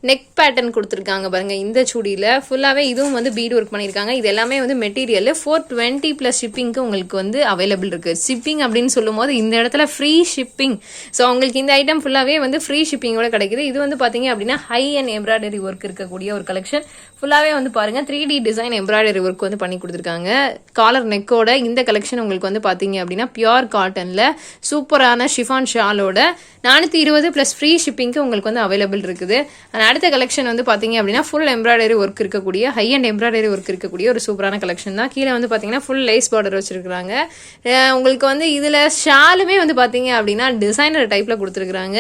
நெக் பேட்டர்ன் கொடுத்துருக்காங்க பாருங்க இந்த சுடியில். ஃபுல்லாகவே இதுவும் வந்து பீட் ஒர்க் பண்ணியிருக்காங்க. இது எல்லாமே வந்து மெட்டீரியல் ஃபோர் டுவெண்ட்டி ப்ளஸ் ஷிப்பிங்க்கு உங்களுக்கு வந்து அவைலபிள் இருக்கு. ஷிப்பிங் அப்படின்னு சொல்லும்போது இந்த இடத்துல ஃப்ரீ ஷிப்பிங் ஸோ உங்களுக்கு இந்த ஐட்டம் ஃபுல்லாகவே வந்து ஃப்ரீ ஷிப்பிங்கோட கிடைக்குது. இது வந்து பார்த்தீங்க அப்படின்னா ஹை அண்ட் எம்ப்ராய்டரி ஒர்க் இருக்கக்கூடிய ஒரு கலெக்ஷன் ஃபுல்லாகவே வந்து பாருங்க three D design embroidery work வந்து பண்ணி கொடுத்துருக்காங்க. காலர் நெக்கோட இந்த கலெக்ஷன் உங்களுக்கு வந்து பார்த்தீங்க அப்படின்னா பியோர் காட்டனில் சூப்பரான ஷிஃபான் ஷாலோட நானூற்றி இருபது ப்ளஸ் ஃப்ரீ ஷிப்பிங்க்கு உங்களுக்கு வந்து அவைலபிள் இருக்குது. அடுத்த கலெக்ஷன் வந்து பார்த்தீங்க அப்படின்னா ஃபுல் எம்ப்ராய்டரி ஒர்க் இருக்கக்கூடிய ஹை அண்ட் எம்ப்ராய்டரி ஒர்க் இருக்கக்கூடிய ஒரு சூப்பரான கலெக்ஷன் தான். கீழே வந்து பார்த்தீங்கன்னா ஃபுல் லேஸ் பார்டர் வச்சிருக்காங்க உங்களுக்கு வந்து இதில் ஷாலுமே வந்து பார்த்தீங்க அப்படின்னா டிசைனர் டைப்பில் கொடுத்துருக்குறாங்க.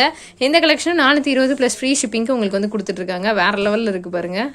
இந்த கலெக்ஷனும் நானூற்றி இருபது ப்ளஸ் ஃப்ரீ ஷிப்பிங்க்கு உங்களுக்கு வந்து கொடுத்துட்ருக்காங்க வேறு லெவலில் இருக்குது பாருங்கள்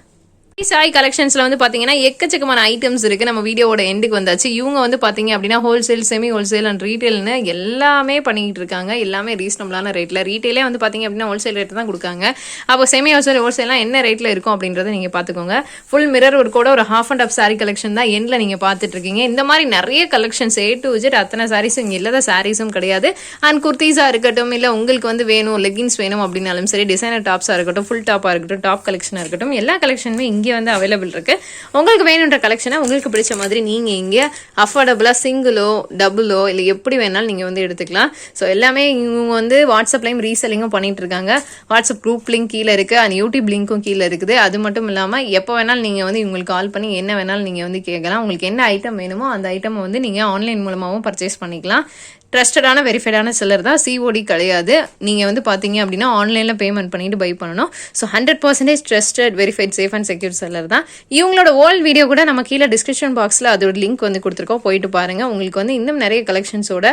சாய் கலெக்ஷன்ஸில் வந்து பார்த்தீங்கன்னா எக்கச்சக்கமான ஐட்டம்ஸ் இருக்குது நம்ம வீடியோவோட எண்டுக்கு வந்தாச்சு. இவங்க வந்து பார்த்தீங்க அப்படின்னா ஹோல்சேல் செமி ஹோல்சேல் அண்ட் ரீட்டெயில்னு எல்லாமே பண்ணிக்கிட்டு இருக்காங்க. எல்லாமே ரீசனபிளான ரேட்டில் ரீட்டெயிலே வந்து பார்த்தீங்க அப்படின்னா ஹோல்சேல் ரேட் தான் கொடுக்காங்க. அப்போ செமி ஹோல்சேல் ஹோல்சேல்லாம் என்ன ரேட்டில் இருக்கும் அப்படின்றத நீங்கள் பார்த்துக்கோங்க ஃபுல் மிரர் ஒரு கூட ஒரு half and half saree collection தான் எண்டில் நீங்கள் பார்த்துட்டு இருக்கீங்க. இந்த மாதிரி நிறைய கலெக்ஷன்ஸ் ஏ டு விஜெட் அத்தனை சாரீஸும் இங்க இல்லாத சாரீஸும் கிடையாது. அண்ட் குர்த்தீஸாக இருக்கட்டும் இல்லை உங்களுக்கு வந்து வேணும் லெகின்ஸ் வேணும் அப்படின்னாலும் சரி டிசைனர் டாப்ஸாக இருக்கட்டும் ஃபுல் டாப்பாக இருக்கட்டும் டாப் கலெக்ஷனாக இருக்கட்டும் எல்லா கலெக்ஷனுமே இங்கே இங்கே வந்து அவைலபிள் இருக்கு. உங்களுக்கு வேணுன்ற கலெக்ஷனை உங்களுக்கு பிடிச்ச மாதிரி நீங்கள் இங்கே அஃபோர்டபுளாக சிங்கிளோ டபுளோ இல்லை எப்படி வேணாலும் நீங்கள் வந்து எடுத்துக்கலாம். ஸோ எல்லாமே இவங்க வந்து வாட்ஸ்அப்லையும் ரீசெல்லிங்கும் பண்ணிட்டு இருக்காங்க. வாட்ஸ்அப் குரூப் லிங்க் கீழே இருக்குது அண்ட் யூடியூப் லிங்க்கும் கீழே இருக்குது. அது மட்டும் இல்லாமல் எப்போ வேணாலும் நீங்கள் வந்து இவங்களுக்கு கால் பண்ணி என்ன வேணாலும் நீங்கள் வந்து கேட்கலாம். உங்களுக்கு என்ன ஐட்டம் வேணுமோ அந்த ஐட்டம் வந்து நீங்கள் ஆன்லைன் மூலமாகவும் பர்ச்சேஸ் பண்ணிக்கலாம். ட்ரஸ்டடான வெரிஃபைடான செல்லர் தான். சிஓடி கிடையாது. நீங்கள் வந்து பார்த்தீங்க அப்படின்னா ஆன்லைனில் பேமெண்ட் பண்ணிட்டு பை பண்ணணும். So hundred percentage trusted verified safe and secure seller தான். இவங்களோட ஓல்ட் வீடியோ கூட நம்ம கீழே டிஸ்கிரிப்ஷன் பாக்ஸில் அதோட லிங்க் வந்து கொடுத்துருக்கோம். போயிட்டு பாருங்கள் உங்களுக்கு வந்து இன்னும் நிறைய கலெக்ஷன்ஸோட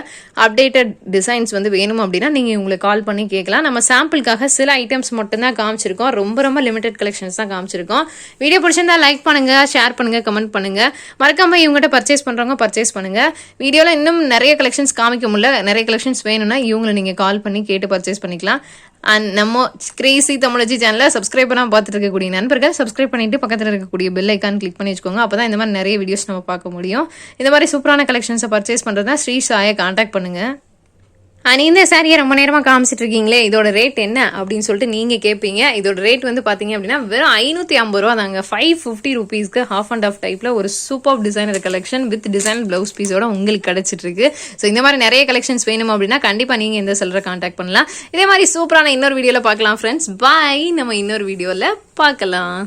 அப்டேட்டட் டிசைன்ஸ் வந்து வேணும் அப்படின்னா நீங்கள் உங்களுக்கு கால் பண்ணி கேட்கலாம். நம்ம சாம்பிளுக்காக சில ஐட்டம்ஸ் மட்டும்தான் காமிச்சிருக்கோம். ரொம்ப ரொம்ப லிமிடெட் கலெக்ஷன்ஸ் தான் காமிச்சிருக்கோம். வீடியோ பிடிச்சிருந்தா லைக் பண்ணுங்கள் ஷேர் பண்ணுங்கள் கமெண்ட் பண்ணுங்கள் மறக்காமல் இவங்ககிட்ட பர்ச்சேஸ் பண்ணுறவங்க பர்ச்சேஸ் பண்ணுங்கள் வீடியோவில் இன்னும் நிறைய கலெக்ஷன்ஸ் காமிக்க முடியல நிறைய கலெக்ஷன்ஸ் வேணும்னா இவங்களை நீங்கள் கால் பண்ணி கேட்டு பர்ச்சேஸ் பண்ணிக்கலாம். அண்ட் நம்ம கிரேசி தமிழஜி சேனலை சப்ஸ்கிரைப் பண்ணால் பார்த்துட்டு இருக்கக்கூடிய நண்பர்கள் சப்ஸ்கிரைப் பண்ணிட்டு பக்கத்தில் இருக்கக்கூடிய பெல் ஐக்கான் கிளிக் பண்ணி வச்சுக்கோங்க. அப்போ தான் இந்த மாதிரி நிறைய வீடியோஸ் நம்ம பார்க்க முடியும். இந்த மாதிரி சூப்பரான கலெக்ஷன்ஸை பர்ச்சேஸ் பண்றதா ஸ்ரீ சாயை காண்டாக்ட் பண்ணுங்க. ஆனால் இந்த சாரியை ரொம்ப நேரமாக காமிச்சிட்டு இருக்கீங்களே இதோட ரேட் என்ன அப்படின்னு சொல்லிட்டு நீங்கள் கேட்பீங்க இதோட ரேட் வந்து பார்த்தீங்க அப்படின்னா வெறும் ஐநூற்றி ஐம்பது ரூபா தாங்க. ஃபைவ் ஃபிஃப்டி ருபீஸ்க்கு ஹாஃப் அண்ட் ஆஃப் டைப்பில் ஒரு super designer collection with design blouse பீஸோட உங்களுக்கு கிடச்சிட்டு இருக்கு ஸோ இந்த மாதிரி நிறைய கலெக்ஷன்ஸ் வேணும் அப்படின்னா கண்டிப்பாக நீங்கள் இந்த செல்லரை காண்டாக்ட் பண்ணலாம். இதே மாதிரி சூப்பரான இன்னொரு வீடியோவில் பார்க்கலாம் ஃப்ரெண்ட்ஸ் பாய் நம்ம இன்னொரு வீடியோவில் பார்க்கலாம்.